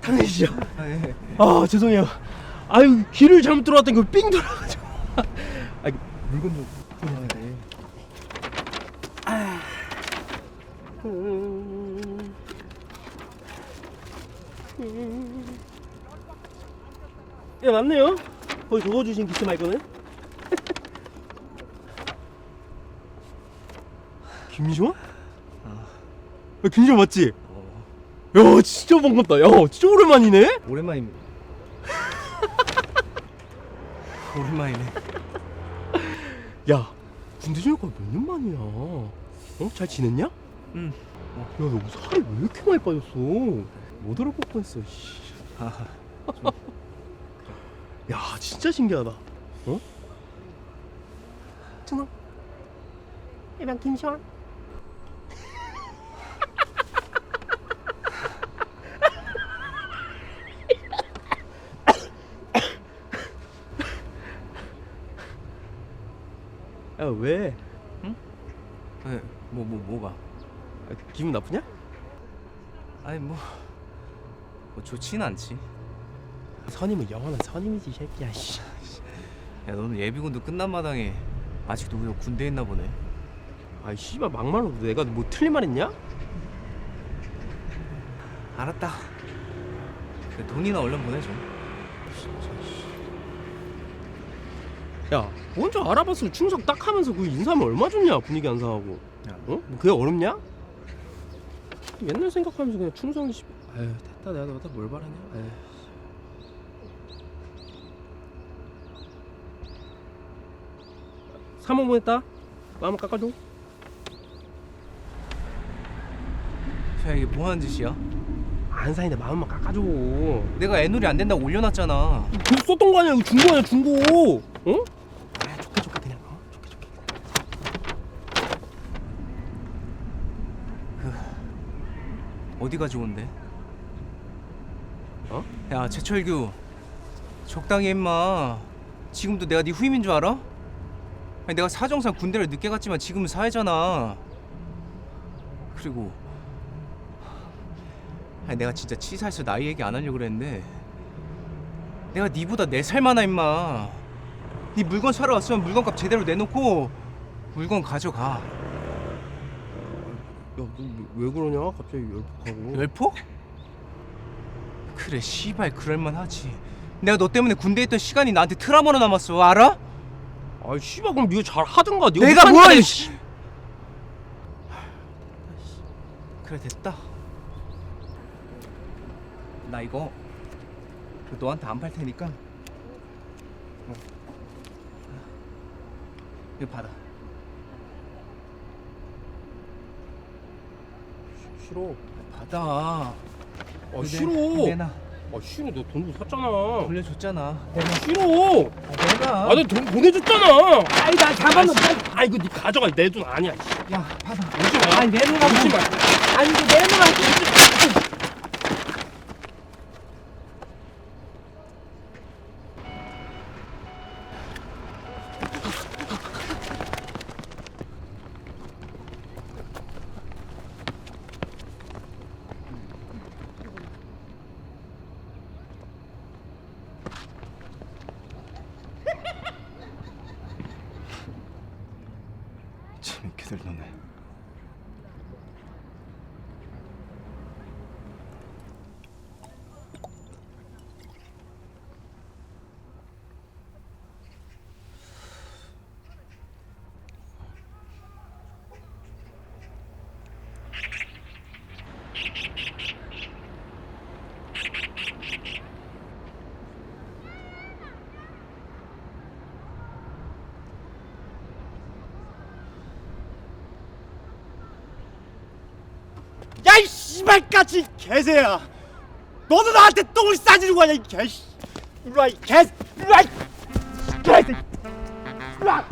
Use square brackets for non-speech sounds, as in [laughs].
당신이죠? 아, 예. 아 죄송해요. 아유 길을 잘못 들어왔던 걸삥 돌아가지고. 아 물건 좀. 아, 네. 예 맞네요. 거기 적어주신 기스 말고는. 김시원? 아 김시원 맞지? 어, 야 진짜 반갑다. 야 진짜 오랜만이네. 오랜만입니다. [laughs] 오랜만이네. 야 군대 전역가 몇년 만이야? 어? 잘 지냈냐? 응. 야너 살이 왜 이렇게 많이 빠졌어? 못 알아볼 뻔했어. 씨. 아, 야 진짜 신기하다. 어? 준호. 이랑 김시원. 야 왜? 네, 뭐, 뭐, 뭐가? 아, 기분 나쁘냐? 아니 뭐, 뭐 좋진 않지. 선임은 영원한 선임이지 이 새끼야. 씨. 야, 너는 예비군도 끝난 마당에 아직도 왜 군대에 있나 보네. 아이 씨발 막말로 내가 뭐 틀린 말 했냐? 알았다. 그 돈이나 얼른 보내줘. 야, 먼저 알아봤으면 충성 딱 하면서 그 인사하면 얼마 좋냐 분위기 안 상하고 야, 어? 뭐 그게 어렵냐? 옛날 생각하면서 그냥 충성 씨 아유 됐다 내가 너한테 뭘 바라냐 아유. 삼원 보냈다 마음 깎아줘 야 이게 뭐 하는 짓이야? 안 사인데 마음만 깎아줘 내가 애놀이 안 된다고 올려놨잖아. 그거 썼던 거 아니야 이거 중고 아니야 중고 어? 아 좋게 좋게 그냥 어? 좋게 좋게 어디가 좋은데? 어? 야 최철규 적당히 해 임마 지금도 내가 네 후임인 줄 알아? 아니 내가 사정상 군대를 늦게 갔지만 지금은 사회잖아 그리고 아니 내가 진짜 치사해서 나이 얘기 안 하려고 그랬는데 내가 니보다 네 살 많아 임마 네 물건 사러 왔으면 물건값 제대로 내놓고 물건 가져가 야너 왜 그러냐 갑자기 열폭하고 열포? 그래 씨발 그럴만하지 내가 너 때문에 군대에 있던 시간이 나한테 트라우마로 남았어 알아? 아이 씨발 그럼 네가 잘 하든가 네가 내가 못하니까 뭘 내가 씨. [sighs] 그래 됐다 나 이거 그 너한테 안 팔 테니까 어. 이거 받아 싫어. 받아. 아 싫어. 내- 내놔. 아 싫어. 너 돈도 샀잖아. 돌려줬잖아. 싫어. 내가 아니 돈 보내줬잖아. 아이 나 잠깐만 아 이거 네 가져가 내 돈 아니야 야 받아. 오지 마. 아니 내놓으라고 오지 마. 아니 내놓으라고 노네 야 이 씨발까지 개새야 너도 나한테 똥을 싸지는 거냐 이 개. 씨. 일로 와 이 개. 일로 와 이 개새. 일로 와.